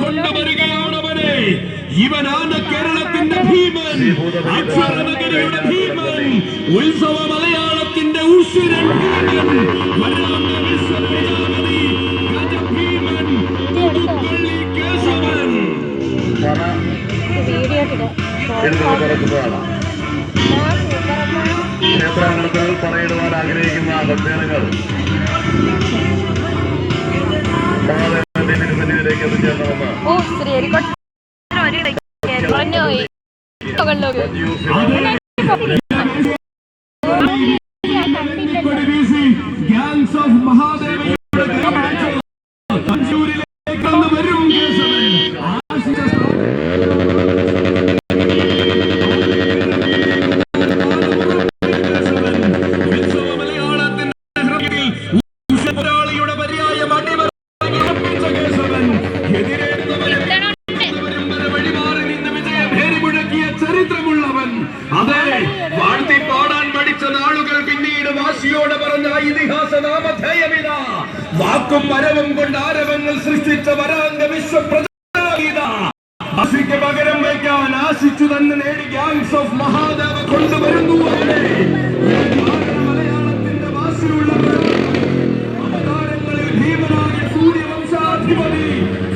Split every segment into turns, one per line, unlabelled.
കൊണ്ടുവരികയാണവനെ ഇവനാണ് കേരളത്തിന്റെ ഭീമൻ അക്ഷരനഗരയുടെ ഭീമൻ ഉത്സവ മലയാളത്തിന്റെ ഉശിരൻ ഭീമൻ വരാന്റെ വിശ്വപ്രജാപതി ഗജഭീമൻ പുതുപ്പള്ളി കേശവൻ.
വീഡിയോ
എടുത്തു ക്ഷേത്രാങ്കണത്തിൽ പറയിടുവാൻ ആഗ്രഹിക്കുന്ന
ശ്രീഹരിക്കോട്ട പോയി മുകളിലേക്ക്
ഗാങ്സ് ഓഫ് മഹാദേവയുടെ ശിയോട് പറഞ്ഞ ഇതിഹാസ നാമധേയമിതാ. വാക്കും മരവും കൊണ്ട് ആരവങ്ങൾ സൃഷ്ടിച്ച വരാംഗ വിശ്വപ്രജാവിതാ ആശയ്ക്ക് പകരം വയ്ക്കാൻ ആശിച്ചു തന്നെ നേടി ഗാങ്സ് ഓഫ് മഹാദേവ കൊണ്ടുവരുന്നു മലയാളത്തിന്റെ വാശിയുള്ള ഭീമനായ സൂര്യവംശാധിപതി.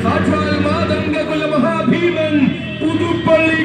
സാക്ഷാൽ മാതംഗകുല മഹാഭീമൻ പുതുപ്പള്ളി